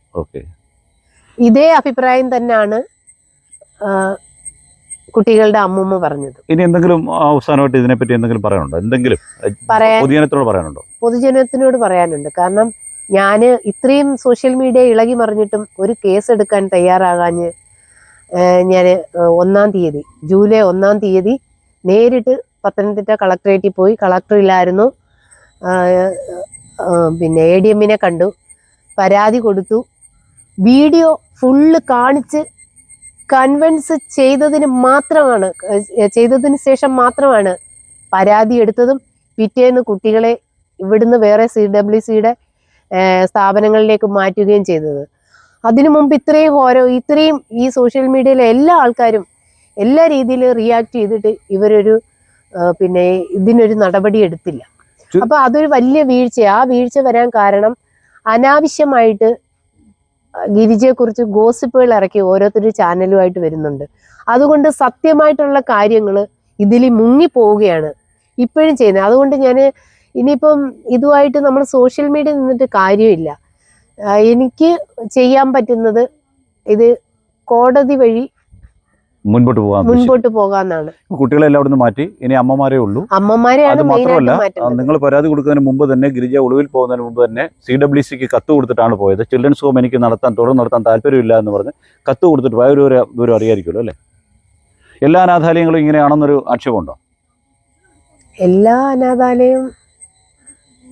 ഇതേ അഭിപ്രായം തന്നെയാണ് കുട്ടികളുടെ അമ്മൂമ്മ പറഞ്ഞത്. ഇനി എന്തെങ്കിലും അവസാനമായിട്ട് ഇതിനെപ്പറ്റി എന്തെങ്കിലും പറയാനുണ്ടോ? എന്തെങ്കിലും പൊതുജനത്തോട് പറയാനുണ്ടോ? പൊതുജനത്തിനോട് പറയാനുണ്ട്. കാരണം ഞാൻ ഇത്രയും സോഷ്യൽ മീഡിയ ഇളകി മറിഞ്ഞിട്ടും ഒരു കേസ് എടുക്കാൻ തയ്യാറാകാഞ്ഞ് ഞാൻ ഒന്നാം തീയതി ജൂലൈ ഒന്നാം തീയതി നേരിട്ട് പത്തനംതിട്ട കളക്ടറേറ്റിൽ പോയി കളക്ടറില്ലായിരുന്നു ആ, ആ, പിന്നെ എ ഡി എമ്മിനെ കണ്ടു. പരാതി കൊടുത്തു. വീഡിയോ ഫുള്ള് കാണിച്ച് കൺവിൻസ് ചെയ്തതിന് മാത്രമാണ് ചെയ്തതിന് ശേഷം മാത്രമാണ് പരാതി എടുത്തതും പിറ്റേന്ന് കുട്ടികളെ ഇവിടുന്ന് വേറെ സി ഡബ്ല്യു സിയുടെ സ്ഥാപനങ്ങളിലേക്ക് മാറ്റുകയും ചെയ്തത്. അതിനു മുമ്പ് ഇത്രയും ഓരോ ഇത്രയും ഈ സോഷ്യൽ മീഡിയയിലെ എല്ലാ ആൾക്കാരും എല്ലാ രീതിയിലും റിയാക്ട് ചെയ്തിട്ട് ഇവരൊരു പിന്നെ ഇതിനൊരു നടപടി എടുത്തില്ല. അപ്പൊ അതൊരു വലിയ വീഴ്ച ആ വീഴ്ച വരാൻ കാരണം അനാവശ്യമായിട്ട് ഗിരിജയെക്കുറിച്ച് ഗോസിപ്പുകൾ ഇറക്കി ഓരോരുത്തർ ചാനലുമായിട്ട് വരുന്നുണ്ട്. അതുകൊണ്ട് സത്യമായിട്ടുള്ള കാര്യങ്ങൾ ഇതിൽ മുങ്ങി പോവുകയാണ് ഇപ്പോഴും ചെയ്യുന്നത്. അതുകൊണ്ട് ഞാൻ ഇനിയിപ്പം ഇതുമായിട്ട് നമ്മൾ സോഷ്യൽ മീഡിയ നിന്നിട്ട് കാര്യമില്ല. എനിക്ക് ചെയ്യാൻ പറ്റുന്നത് ഇത് കോടതി വഴി മുൻപോട്ട് പോകാൻ മുൻപോട്ട് പോകാന്നാണ്. കുട്ടികളെ എല്ലാം അവിടുന്ന് മാറ്റി. ഇനി അമ്മമാരേ ഉള്ളൂ. അമ്മമാരെയാണ് അത് മാത്രമല്ല നിങ്ങൾ പരാതി കൊടുക്കുന്നതിന് മുമ്പ് തന്നെ ഗിരിജ ഒളിവിൽ പോകുന്നതിന് മുമ്പ് തന്നെ സി ഡബ്ല്യു സിക്ക് കത്ത് കൊടുത്തിട്ടാണ് പോയത്. ചിൽഡ്രൻസ് ഹോം എനിക്ക് നടത്താൻ തുടർന്ന് നടത്താൻ താല്പര്യമില്ല എന്ന് പറഞ്ഞ് കത്ത് കൊടുത്തിട്ട് പോയ ഒരു വിവരം അറിയായിരിക്കുമല്ലോ അല്ലേ? എല്ലാ അനാഥാലയങ്ങളും ഇങ്ങനെയാണെന്നൊരു ആക്ഷേപമുണ്ടോ? എല്ലാ അനാഥാലയം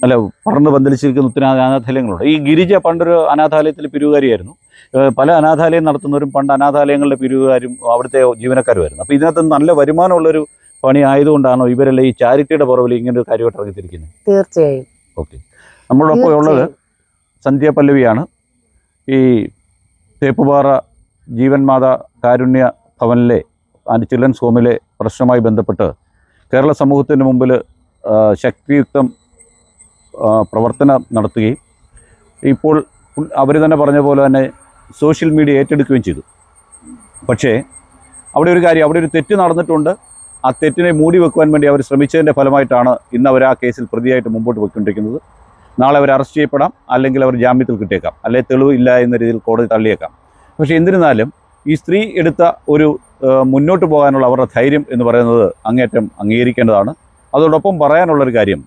അല്ല പറന്ന് പന്തലിച്ചിരിക്കുന്ന ഒത്തിരി അനാഥാലയങ്ങളുണ്ട്. ഈ ഗിരിജ പണ്ടൊരു അനാഥാലയത്തിൽ പിരിവുകാരിയായിരുന്നു. പല അനാഥാലയം നടത്തുന്നവരും പണ്ട് അനാഥാലയങ്ങളുടെ പിരിവുകാരും അവിടുത്തെ ജീവനക്കാരുമായിരുന്നു. അപ്പോൾ ഇതിനകത്ത് നല്ല വരുമാനമുള്ളൊരു പണി ആയതുകൊണ്ടാണോ ഇവരെല്ലാം ഈ ചാരിറ്റിയുടെ പുറവിൽ ഇങ്ങനെ ഒരു കാര്യമായിട്ട് ഇറങ്ങിത്തിരിക്കുന്നത്? തീർച്ചയായും. ഓക്കെ. നമ്മളോടൊപ്പം ഉള്ളത് സന്ധ്യ പല്ലവിയാണ്. ഈ തേപ്പുപാറ ജീവൻ മാത കാരുണ്യ ഭവനിലെ ആൻഡ് ചിൽഡ്രൻസ് ഹോമിലെ പ്രശ്നവുമായി ബന്ധപ്പെട്ട് കേരള സമൂഹത്തിന് മുമ്പിൽ ശക്തിയുക്തം പ്രവർത്തനം നടത്തുകയും ഇപ്പോൾ അവർ തന്നെ പറഞ്ഞ പോലെ തന്നെ സോഷ്യൽ മീഡിയ ഏറ്റെടുക്കുകയും ചെയ്തു. പക്ഷേ അവിടെ ഒരു കാര്യം അവിടെ ഒരു തെറ്റ് നടന്നിട്ടുണ്ട്. ആ തെറ്റിനെ മൂടി വെക്കുവാൻ വേണ്ടി അവർ ശ്രമിച്ചതിന്റെ ഫലമായിട്ടാണ് ഇന്ന് അവർ ആ കേസിൽ പ്രതിയായിട്ട് മുമ്പോട്ട് പോയിക്കൊണ്ടിരിക്കുന്നത്. നാളെ അവർ അറസ്റ്റ് ചെയ്യപ്പെടാം അല്ലെങ്കിൽ അവർ ജാമ്യത്തിൽ കിട്ടിയേക്കാം അല്ലെങ്കിൽ തെളിവ് ഇല്ല എന്ന രീതിയിൽ കോടതി തള്ളിയേക്കാം. പക്ഷേ എന്നിരുന്നാലും ഈ സ്ത്രീ എടുത്ത ഒരു മുന്നോട്ട് പോകാനുള്ള അവരുടെ ധൈര്യം എന്ന് പറയുന്നത് അങ്ങേറ്റം അംഗീകരിക്കേണ്ടതാണ്. അതോടൊപ്പം പറയാനുള്ളൊരു കാര്യം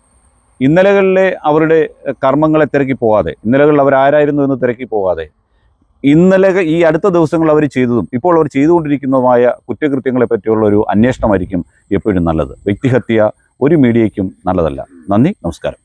ഇന്നലകളിലെ അവരുടെ കർമ്മങ്ങളെ തിരക്കി പോകാതെ ഇന്നലകളിൽ അവരാരായിരുന്നു എന്ന് തിരക്കി പോകാതെ ഇന്നലെ ഈ അടുത്ത ദിവസങ്ങൾ അവർ ചെയ്തതും ഇപ്പോൾ അവർ ചെയ്തുകൊണ്ടിരിക്കുന്നതുമായ കുറ്റകൃത്യങ്ങളെ പറ്റിയുള്ള ഒരു അന്വേഷണമായിരിക്കും എപ്പോഴും നല്ലത്. വ്യക്തിഹത്യ ഒരു മീഡിയയ്ക്കും നല്ലതല്ല. നന്ദി നമസ്കാരം.